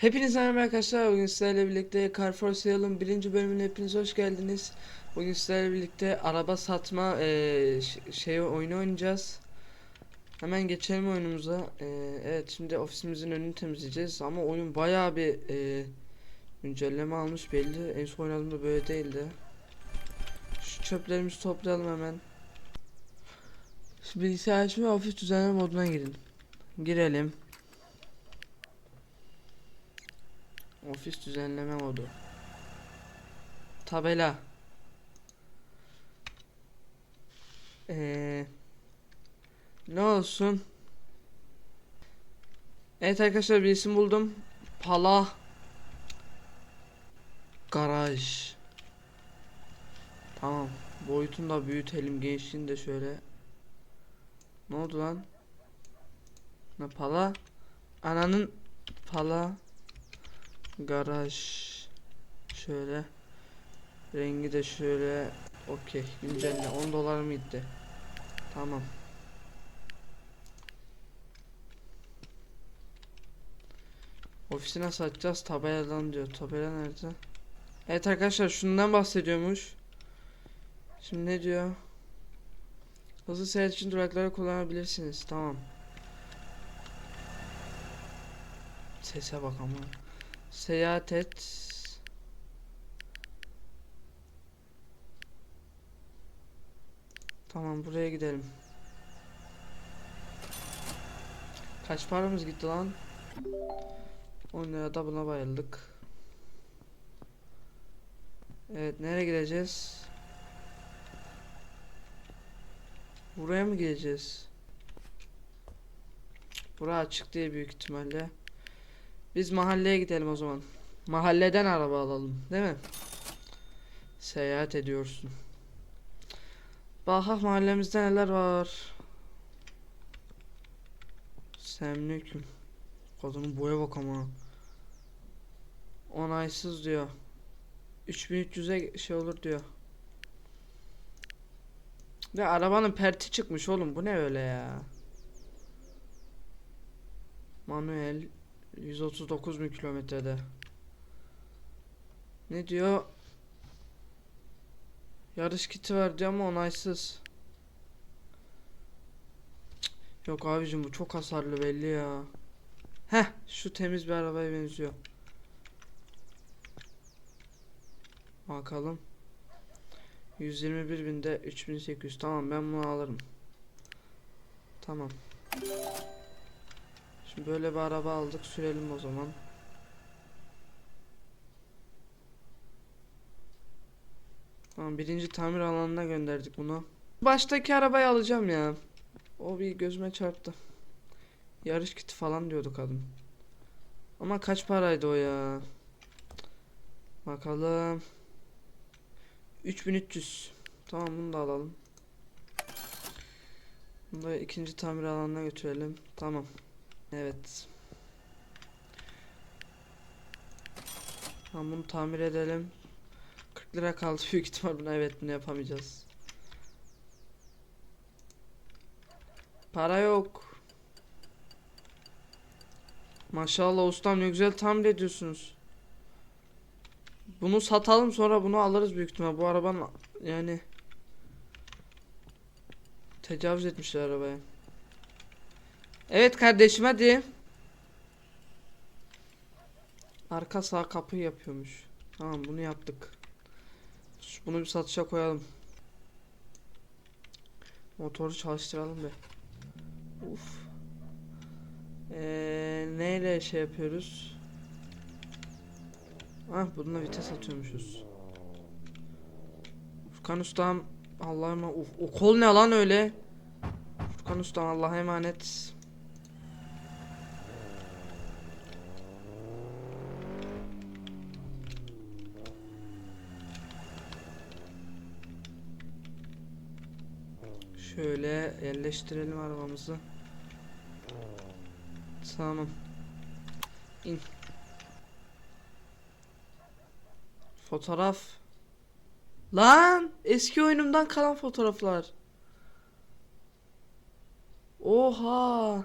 Hepinize merhaba arkadaşlar. Bugün sizlerle birlikte Car for Sale'ın birinci bölümüne hepiniz hoş geldiniz. Bugün sizlerle birlikte araba satma ş- şey oyunu oynayacağız. Hemen geçelim oyunumuza. Eee, evet şimdi ofisimizin önünü temizleyeceğiz ama oyun bayağı bir eee, güncelleme almış belli. En son oynadığımda böyle değildi. Şu çöplerimizi toplayalım hemen. Şimdi bilgisayar açma ve ofis düzenleme moduna girin. Girelim. Ofis düzenleme modu. Tabela. Ee, ne olsun? Evet arkadaşlar bir isim buldum. Pala Garaj. Tamam. Boyutunu da büyütelim. Genişliğini de şöyle. Ne oldu lan? Ne pala? Ananın pala Garaj. Şöyle. Rengi de şöyle. Okey. Güncelle 10 dolar mı gitti? Tamam. Ofisi nasıl açacağız? Tabeladan diyor. Tabela nerede? Evet arkadaşlar şundan bahsediyormuş. Şimdi ne diyor? Hızlı seyahat için durakları kullanabilirsiniz. Tamam. Sese bak ama Seyahat et. Tamam buraya gidelim. Kaç paramız gitti lan? 10 lira da buna bayıldık. Evet nereye gideceğiz? Buraya mı gideceğiz? Bura açık diye büyük ihtimalle. Biz mahalleye gidelim o zaman. Mahalleden araba alalım, değil mi? Seyahat ediyorsun. Bakak mahallemizde neler var. Selamünaleyküm. Kadının boya bak ama. Onaysız diyor. 3300'e şey olur diyor. Ve arabanın perti çıkmış oğlum. Bu ne öyle ya? Manuel 139 bin kilometrede. Ne diyor? Yarış kiti var diyor ama onaysız. Yok abicim bu çok hasarlı belli ya. Heh şu temiz bir arabaya benziyor. Bakalım. 121 binde 3800 tamam ben bunu alırım. Tamam. Şimdi böyle bir araba aldık sürelim o zaman. Tamam birinci tamir alanına gönderdik bunu. Baştaki arabayı alacağım ya. O bir gözüme çarptı. Yarış kiti falan diyordu kadın. Ama kaç paraydı o ya? Bakalım. 3300. Tamam bunu da alalım. Bunu da ikinci tamir alanına götürelim. Tamam. Evet. Tamam bunu tamir edelim. 40 lira kaldı büyük ihtimal buna evet bunu yapamayacağız. Para yok. Maşallah ustam ne güzel tamir ediyorsunuz. Bunu satalım sonra bunu alırız büyük ihtimal. Bu arabanın yani tecavüz etmişler arabaya. Evet kardeşim hadi. Arka sağ kapı yapıyormuş. Tamam bunu yaptık. Bunu bir satışa koyalım. Motoru çalıştıralım be. Uf. Ee, neyle şey yapıyoruz? Ah bununla vites atıyormuşuz. Furkan ustam Allah'a emanet. Uf, o kol ne lan öyle? Furkan ustam Allah'a emanet. Şöyle yerleştirelim arabamızı. Tamam. İn. Fotoğraf. Lan eski oyunumdan kalan fotoğraflar. Oha.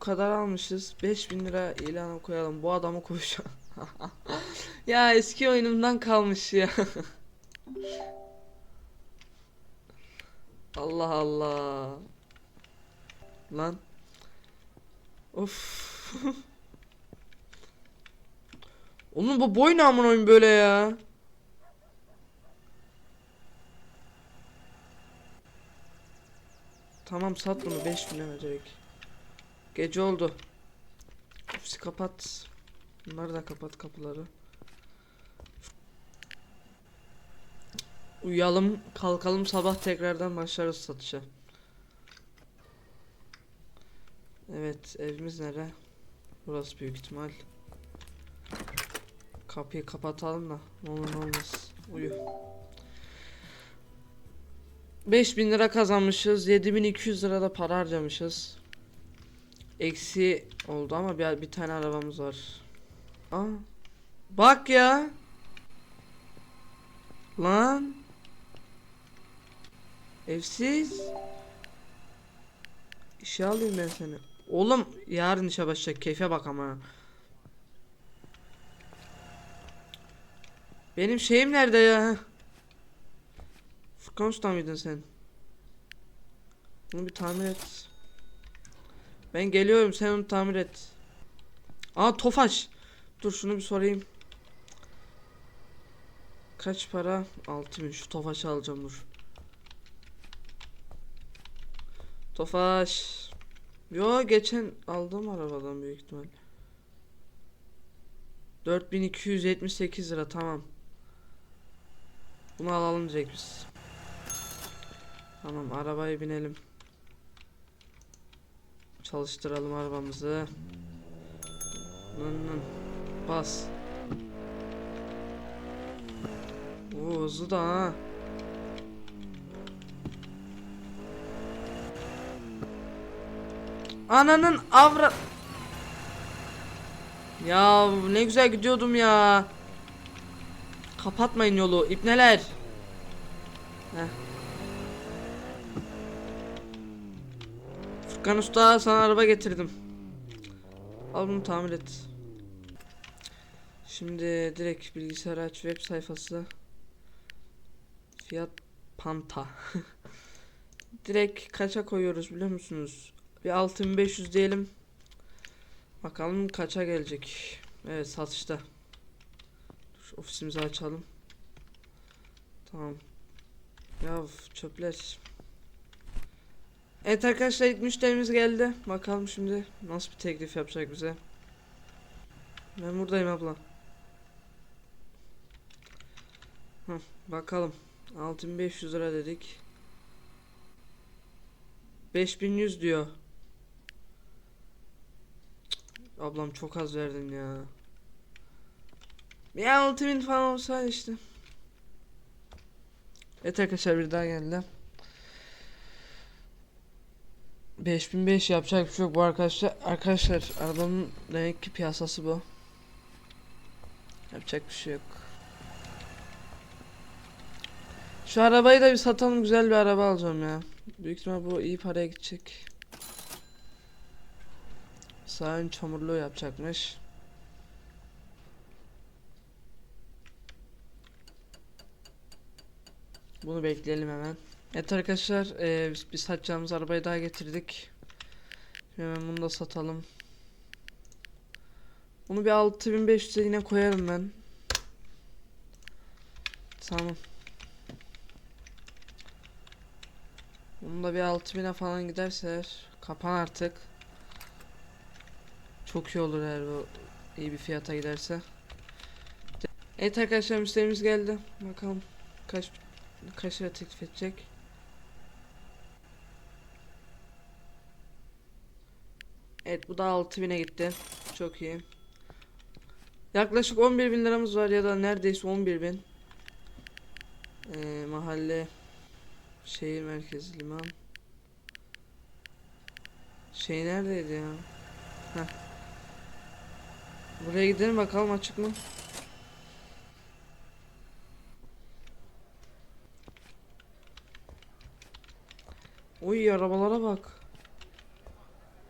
kadar almışız. 5000 lira ilana koyalım. Bu adamı koyacağım. ya eski oyunumdan kalmış ya. Allah Allah. Lan. Of. Oğlum bu boy ne amına oyun böyle ya? Tamam sat bunu 5000 lira direkt. Gece oldu. Ofisi kapat. Bunları da kapat kapıları. Uyuyalım, kalkalım sabah tekrardan başlarız satışa. Evet, evimiz nere? Burası büyük ihtimal. Kapıyı kapatalım da ne olur ne olmaz. Uyu. 5000 lira kazanmışız. 7200 lira da para harcamışız. Eksi oldu ama bir, bir tane arabamız var. Aa. Bak ya. Lan. Evsiz. İşe alayım ben seni. Oğlum yarın işe başlayacak. Keyfe bak ama. Benim şeyim nerede ya? Furkan Usta mıydın sen? Bunu bir tamir et. Ben geliyorum sen onu tamir et. Aa Tofaş. Dur şunu bir sorayım. Kaç para? 6000 şu Tofaş'ı alacağım dur. Tofaş. Yo geçen aldığım arabadan büyük ihtimal. 4278 lira tamam. Bunu alalım direkt biz. Tamam arabaya binelim. Çalıştıralım arabamızı. Nın nın. Bas. Oo hızlı da ha. Ananın avra... Ya ne güzel gidiyordum ya. Kapatmayın yolu ipneler. Heh. Furkan Usta sana araba getirdim. Al bunu tamir et. Şimdi direkt bilgisayar aç web sayfası. Fiyat Panta. direkt kaça koyuyoruz biliyor musunuz? Bir 6500 diyelim. Bakalım kaça gelecek. Evet satışta. Dur, ofisimizi açalım. Tamam. Ya çöpler. Evet arkadaşlar ilk müşterimiz geldi. Bakalım şimdi nasıl bir teklif yapacak bize. Ben buradayım abla. Hı, bakalım. 6500 lira dedik. 5100 diyor. Cık, Ablam çok az verdin ya. Bir 6000 falan olsaydı işte. Evet arkadaşlar bir daha geldi. 5005 yapacak bir şey yok bu arkadaşlar. Arkadaşlar arabanın demek ki piyasası bu. Yapacak bir şey yok. Şu arabayı da bir satalım güzel bir araba alacağım ya. Büyük ihtimal bu iyi paraya gidecek. Sağ ön çamurluğu yapacakmış. Bunu bekleyelim hemen. Evet arkadaşlar eee, biz, biz satacağımız arabayı daha getirdik. Hemen bunu da satalım. Bunu bir 6500'e yine koyarım ben. Tamam. Bunu da bir 6000'e falan giderse kapan artık. Çok iyi olur eğer bu iyi bir fiyata giderse. Evet arkadaşlar müşterimiz geldi. Bakalım kaç kaç lira teklif edecek. Evet bu da 6000'e gitti. Çok iyi. Yaklaşık 11 bin liramız var ya da neredeyse 11 bin. Ee, mahalle şehir merkezi liman. Şey neredeydi ya? Heh. Buraya gidelim bakalım açık mı? Oy arabalara bak.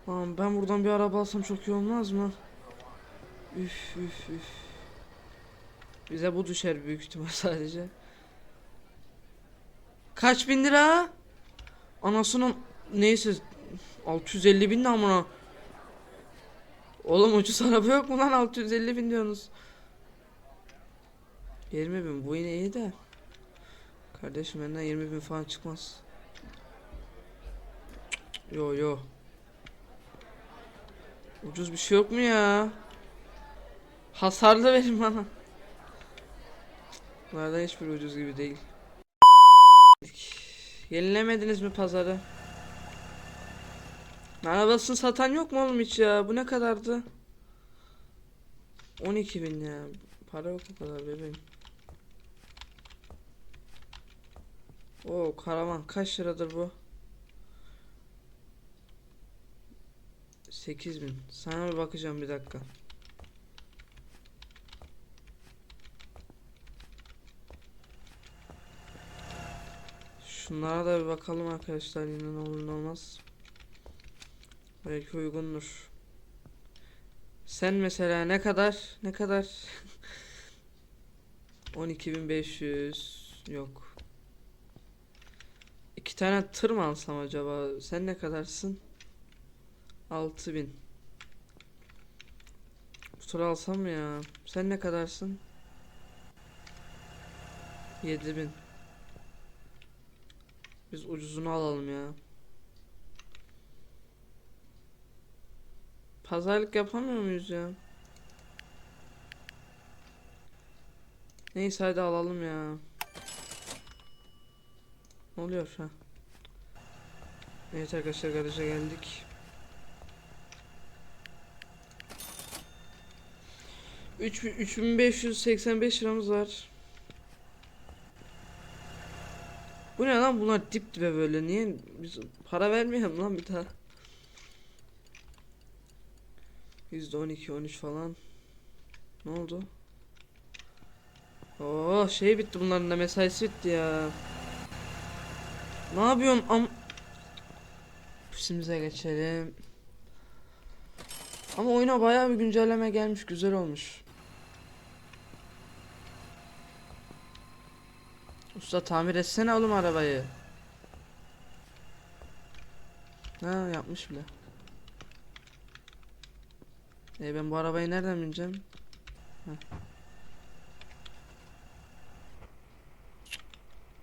Tamam ben buradan bir araba alsam çok iyi olmaz mı? Üf üf üf. Bize bu düşer büyük ihtimal sadece. Kaç bin lira? Anasının neyse 650 bin de amına. Oğlum ucuz araba yok mu lan 650 bin diyorsunuz. 20 bin bu yine iyi de. Kardeşim benden 20 bin falan çıkmaz. Yo yo. Ucuz bir şey yok mu ya? Hasarlı verin bana. Bunlardan hiçbir ucuz gibi değil. Yenilemediniz mi pazarı? Arabasını satan yok mu oğlum hiç ya? Bu ne kadardı? 12 bin ya. Para yok o kadar bebeğim. Oo karavan kaç liradır bu? 8000. Sana bir bakacağım bir dakika. Şunlara da bir bakalım arkadaşlar yine ne olur ne olmaz. Belki uygundur. Sen mesela ne kadar? Ne kadar? 12500 yok. İki tane tır mı alsam acaba? Sen ne kadarsın? 6000. Bu tır alsam mı ya? Sen ne kadarsın? 7000. Biz ucuzunu alalım ya. Pazarlık yapamıyor muyuz ya? Neyse hadi alalım ya. Ne oluyor ha? Evet arkadaşlar garaja geldik. Üç, 3585 liramız var. Bu ne lan bunlar dip dibe böyle niye biz para vermeyelim lan bir daha. %12 13 falan. Ne oldu? Oo şey bitti bunların da mesaisi bitti ya. Ne yapıyorsun am Pusimize geçelim. Ama oyuna bayağı bir güncelleme gelmiş güzel olmuş. Usta tamir etsene oğlum arabayı. Ha yapmış bile. E ben bu arabayı nereden bineceğim? Heh.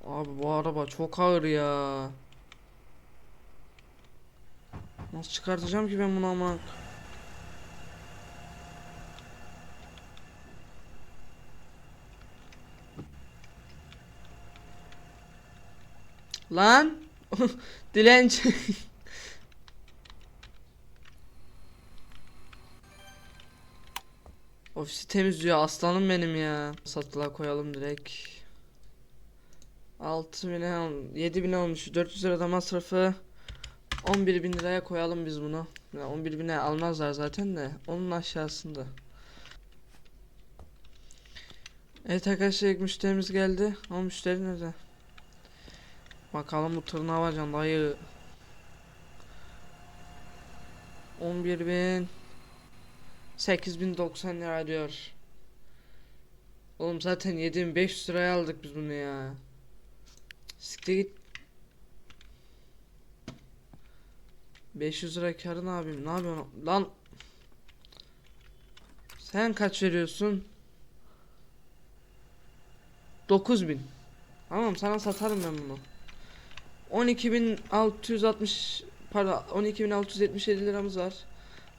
Abi bu araba çok ağır ya. Nasıl çıkartacağım ki ben bunu ama? Lan! Dilenci. Ofisi temizliyor. Aslanım benim ya. Satılığa koyalım direkt. 6 bin 7 bin olmuş? 400 lirada masrafı. 11 bin liraya koyalım biz bunu. Yani 11 bine almazlar zaten de onun aşağısında. Evet arkadaşlar ilk müşterimiz geldi. Ama müşteri nerede? Bakalım bu tır ne yapacaksın dayı. 11 bin 8090 lira diyor Oğlum zaten 7500 liraya aldık biz bunu ya Siktir git. 500 lira karın abim. Ne yapıyorsun? Lan. Sen kaç veriyorsun? 9000. Tamam sana satarım ben bunu. 12660 pardon 12677 liramız var.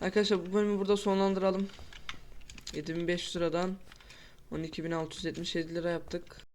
Arkadaşlar bu bölümü burada sonlandıralım. 7500 liradan 12677 lira yaptık.